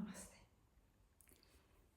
Namaste.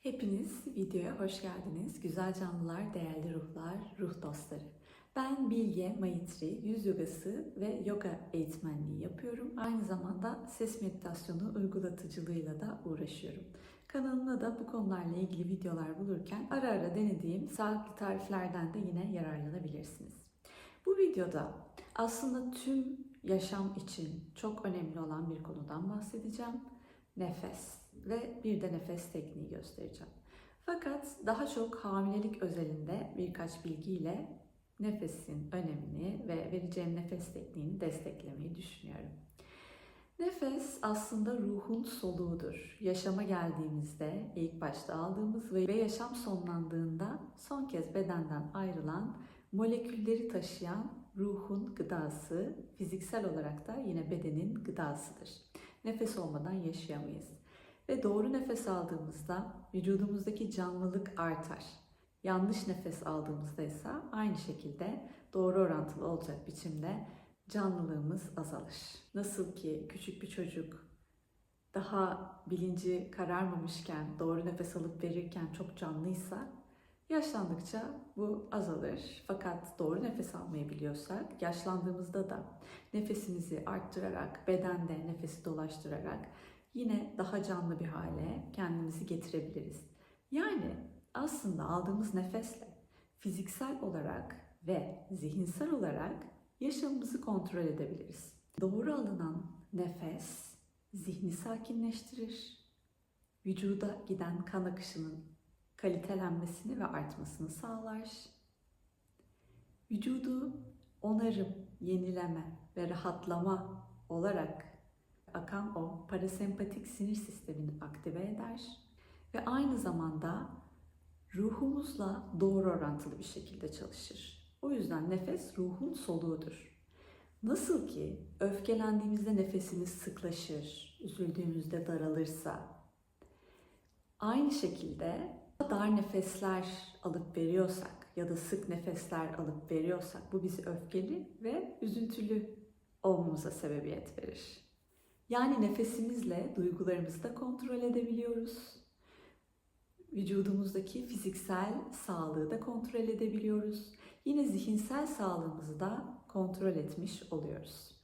Hepiniz videoya hoş geldiniz. Güzel canlılar, değerli ruhlar, ruh dostları. Ben Bilge Maitri, yüz yogası ve yoga eğitmenliği yapıyorum. Aynı zamanda ses meditasyonu uygulatıcılığıyla da uğraşıyorum. Kanalımda da bu konularla ilgili videolar bulurken ara ara denediğim sağlıklı tariflerden de yine yararlanabilirsiniz. Bu videoda aslında tüm yaşam için çok önemli olan bir konudan bahsedeceğim. Nefes ve bir de nefes tekniği göstereceğim. Fakat daha çok hamilelik özelinde birkaç bilgiyle nefesin önemini ve vereceğim nefes tekniğini desteklemeyi düşünüyorum. Nefes aslında ruhun soluğudur. Yaşama geldiğimizde ilk başta aldığımız ve yaşam sonlandığında son kez bedenden ayrılan molekülleri taşıyan ruhun gıdası, fiziksel olarak da yine bedenin gıdasıdır. Nefes olmadan yaşayamayız. Ve doğru nefes aldığımızda vücudumuzdaki canlılık artar. Yanlış nefes aldığımızda ise aynı şekilde doğru orantılı olacak biçimde canlılığımız azalır. Nasıl ki küçük bir çocuk daha bilinci kararmamışken doğru nefes alıp verirken çok canlıysa yaşlandıkça bu azalır. Fakat doğru nefes almayı biliyorsak yaşlandığımızda da nefesimizi arttırarak, bedende nefesi dolaştırarak yine daha canlı bir hale kendimizi getirebiliriz. Yani aslında aldığımız nefesle fiziksel olarak ve zihinsel olarak yaşamımızı kontrol edebiliriz. Doğru alınan nefes zihni sakinleştirir, vücuda giden kan akışının kalitelenmesini ve artmasını sağlar. Vücudu onarım, yenileme ve rahatlama olarak akan o parasempatik sinir sistemini aktive eder ve aynı zamanda ruhumuzla doğru orantılı bir şekilde çalışır. O yüzden nefes ruhun soluğudur. Nasıl ki öfkelendiğimizde nefesimiz sıklaşır, üzüldüğümüzde daralırsa, aynı şekilde dar nefesler alıp veriyorsak ya da sık nefesler alıp veriyorsak bu bizi öfkeli ve üzüntülü olmamıza sebebiyet verir. Yani nefesimizle duygularımızı da kontrol edebiliyoruz. Vücudumuzdaki fiziksel sağlığı da kontrol edebiliyoruz. Yine zihinsel sağlığımızı da kontrol etmiş oluyoruz.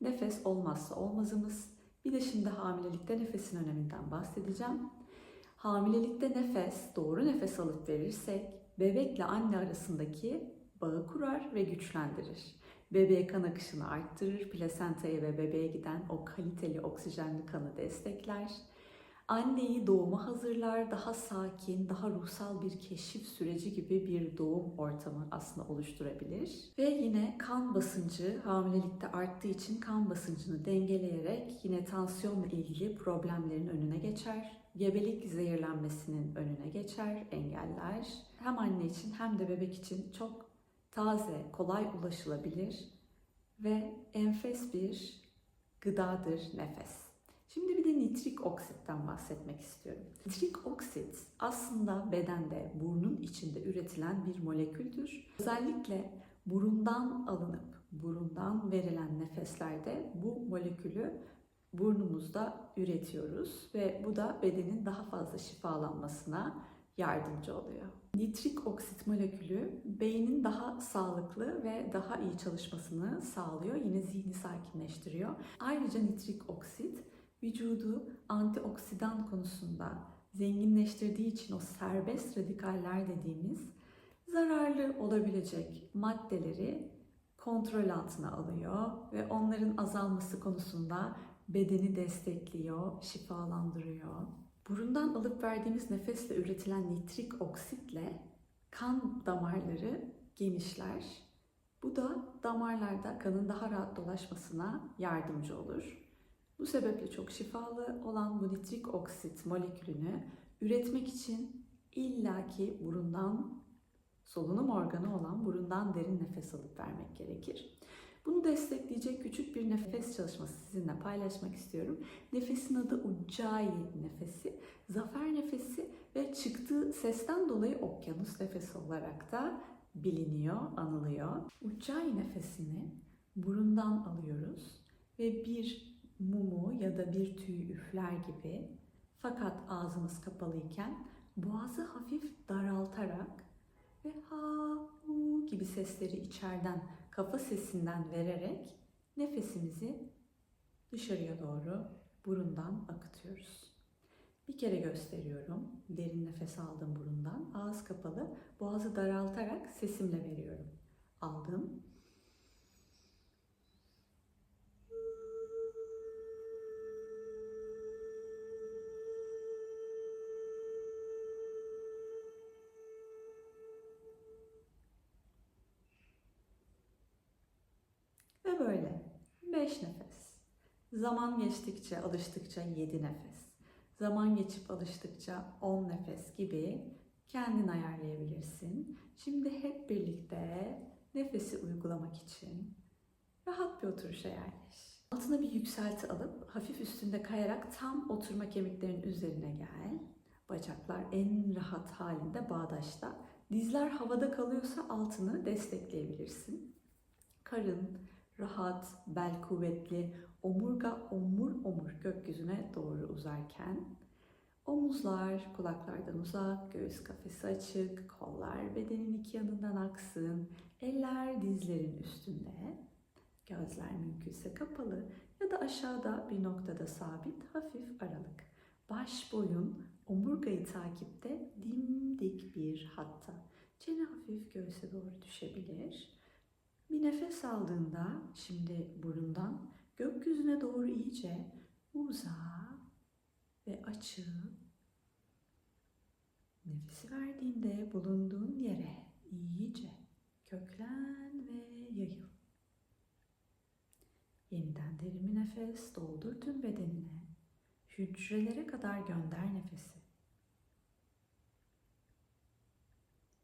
Nefes olmazsa olmazımız. Bir de şimdi hamilelikte nefesin öneminden bahsedeceğim. Hamilelikte nefes, doğru nefes alıp verirsek bebekle anne arasındaki bağı kurar ve güçlendirir. Bebeğe kan akışını arttırır, plasentaya ve bebeğe giden o kaliteli oksijenli kanı destekler. Anneyi doğuma hazırlar, daha sakin, daha ruhsal bir keşif süreci gibi bir doğum ortamı aslında oluşturabilir. Ve yine kan basıncı hamilelikte arttığı için kan basıncını dengeleyerek yine tansiyonla ilgili problemlerin önüne geçer. Gebelik zehirlenmesinin önüne geçer, engeller. Hem anne için hem de bebek için çok taze, kolay ulaşılabilir ve enfes bir gıdadır nefes. Şimdi bir de nitrik oksitten bahsetmek istiyorum. Nitrik oksit aslında bedende, burnun içinde üretilen bir moleküldür. Özellikle burundan alınıp burundan verilen nefeslerde bu molekülü burnumuzda üretiyoruz ve bu da bedenin daha fazla şifalanmasına yardımcı oluyor. Nitrik oksit molekülü beynin daha sağlıklı ve daha iyi çalışmasını sağlıyor. Yine zihni sakinleştiriyor. Ayrıca nitrik oksit vücudu antioksidan konusunda zenginleştirdiği için o serbest radikaller dediğimiz zararlı olabilecek maddeleri kontrol altına alıyor ve onların azalması konusunda bedeni destekliyor, şifalandırıyor. Burundan alıp verdiğimiz nefesle üretilen nitrik oksitle kan damarları genişler. Bu da damarlarda kanın daha rahat dolaşmasına yardımcı olur. Bu sebeple çok şifalı olan bu nitrik oksit molekülünü üretmek için illaki burundan solunum organı olan burundan derin nefes alıp vermek gerekir. Bunu destekleyecek küçük bir nefes çalışması sizinle paylaşmak istiyorum. Nefesin adı Ujjayi nefesi, zafer nefesi ve çıktığı sesten dolayı okyanus nefesi olarak da biliniyor, anılıyor. Ujjayi nefesini burundan alıyoruz ve bir mumu ya da bir tüy üfler gibi Fakat ağzımız kapalıyken boğazı hafif daraltarak ve ha hu gibi sesleri içeriden kafa sesinden vererek nefesimizi dışarıya doğru burundan akıtıyoruz. Bir kere gösteriyorum. Derin nefes aldım burundan. Ağız kapalı. Boğazı daraltarak sesimle veriyorum. Aldım. Zaman geçtikçe, alıştıkça 7 nefes. Zaman geçip alıştıkça 10 nefes gibi kendin ayarlayabilirsin. Şimdi hep birlikte nefesi uygulamak için rahat bir oturuşa yerleş. Altına bir yükselti alıp hafif üstünde kayarak tam oturma kemiklerinin üzerine gel. Bacaklar en rahat halinde bağdaşta. Dizler havada kalıyorsa altını destekleyebilirsin. Karın rahat, bel kuvvetli, omurga omur omur gökyüzüne doğru uzarken omuzlar kulaklardan uzak, göğüs kafesi açık, kollar bedenin iki yanından aksın, eller dizlerin üstünde, gözler mümkünse kapalı ya da aşağıda bir noktada sabit hafif aralık. Baş boyun omurgayı takipte dimdik bir hatta. Çene hafif göğüse doğru düşebilir. Bir nefes aldığında şimdi burundan gökyüzüne doğru iyice uza ve açıl. Nefesi verdiğinde bulunduğun yere iyice köklen ve yayıl. Yeniden derin bir nefes doldur tüm bedenine. Hücrelere kadar gönder nefesi.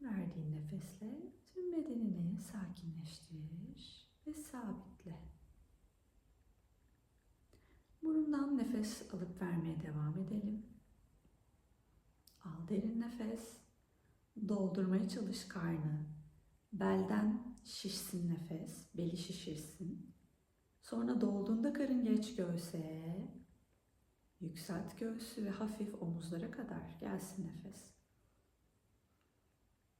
Verdiğin nefesle bedenini sakinleştir ve sabitle. Burundan nefes alıp vermeye devam edelim. Al derin nefes. Doldurmaya çalış karnı. Belden şişsin nefes, beli şişirsin. Sonra dolduğunda karın geç göğse. Yükselt göğsü ve hafif omuzlara kadar gelsin nefes.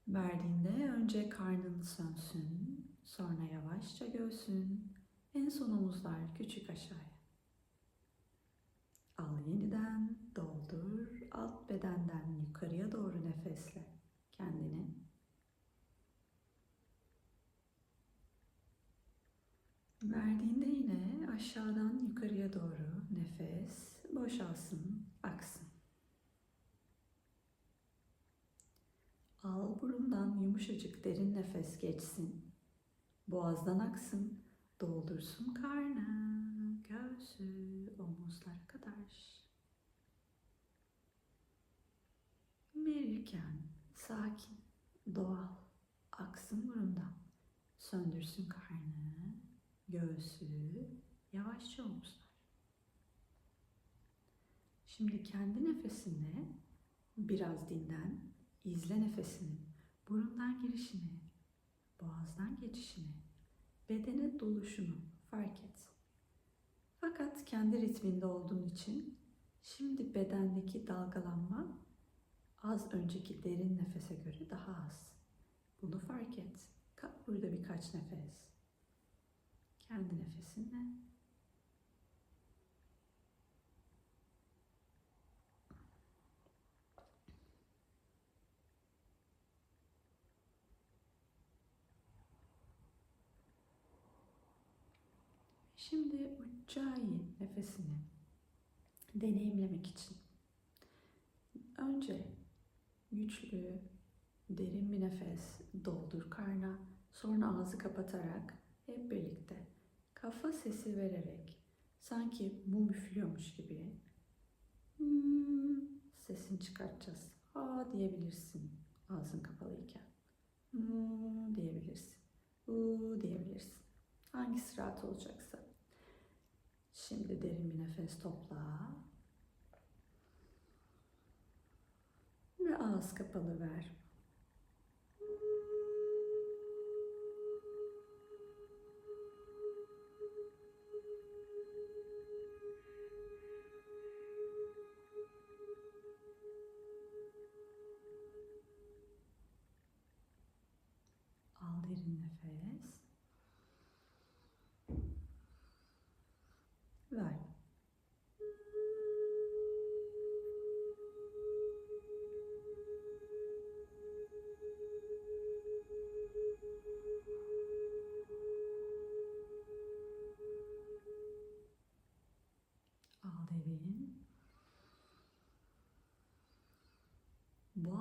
Verdiğinde önce karnın sönsün, sonra yavaşça göğsün, en son omuzlar küçük aşağıya. Al yeniden, doldur, alt bedenden yukarıya doğru nefesle kendini. Verdiğinde yine aşağıdan yukarıya doğru nefes boşalsın, aksın. Al burundan yumuşacık derin nefes geçsin. Boğazdan aksın, doldursun karnı, göğsü, omuzlara kadar. Verirken sakin, doğal, aksın burundan. Söndürsün karnı, göğsü, yavaşça omuzlar. Şimdi kendi nefesine biraz dinlen, izle nefesinin burundan girişini, boğazdan geçişini, bedene doluşunu fark et. Fakat kendi ritminde olduğun için şimdi bedendeki dalgalanma az önceki derin nefese göre daha az. Bunu fark et. Kal burada birkaç nefes. Kendi nefesinle. Şimdi Ujjayi nefesini deneyimlemek için önce güçlü, derin bir nefes doldur karna, sonra ağzı kapatarak hep birlikte kafa sesi vererek sanki mum üflüyormuş gibi hmm, sesini çıkartacağız. Ha diyebilirsin ağzın kapalıyken. Hmm, diyebilirsin. U diyebilirsin. Hangisi rahat olacaksa. Şimdi derin bir nefes topla. Ve ağız kapalı ver.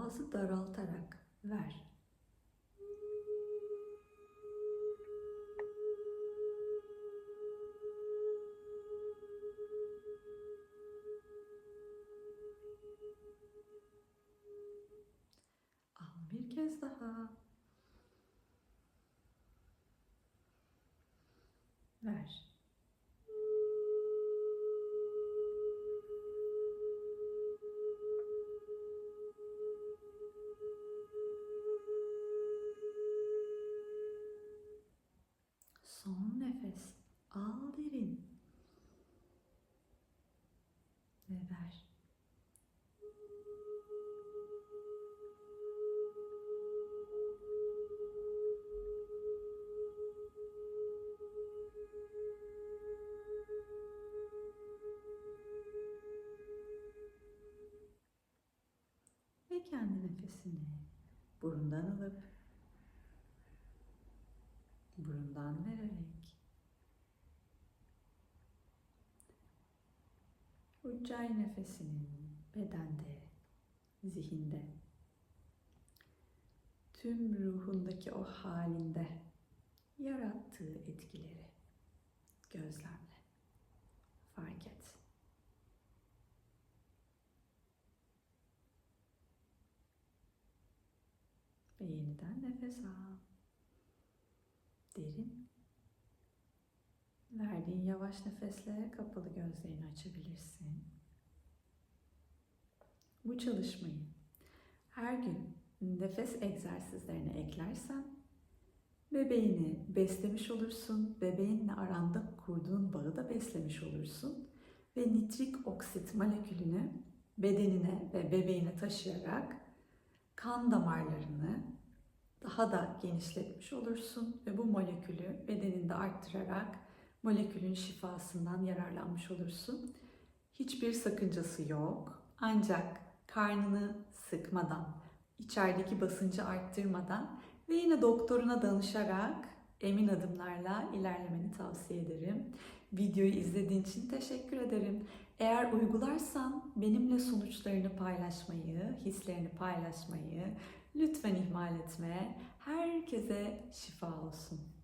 Boğazı daraltarak ver. Al bir kez daha. Son nefes. Al derin. Ve ver. Ve kendi nefesini burundan alıp burundan vererek Uccay nefesinin bedende, zihinde, tüm ruhundaki o halinde yarattığı etkileri gözlemle, fark et. Ve yeniden nefes al. Derin. Verdiğin yavaş nefesle kapalı gözlerini açabilirsin. Bu çalışmayı her gün nefes egzersizlerine eklersen bebeğini beslemiş olursun, bebeğinle aranda kurduğun bağı da beslemiş olursun ve nitrik oksit molekülünü bedenine ve bebeğine taşıyarak kan damarlarını daha da genişletmiş olursun ve bu molekülü bedeninde arttırarak molekülün şifasından yararlanmış olursun. Hiçbir sakıncası yok. Ancak karnını sıkmadan, içerideki basıncı arttırmadan ve yine doktoruna danışarak emin adımlarla ilerlemeni tavsiye ederim. Videoyu izlediğin için teşekkür ederim. Eğer uygularsan benimle sonuçlarını paylaşmayı, hislerini paylaşmayı lütfen ihmal etme. Herkese şifa olsun.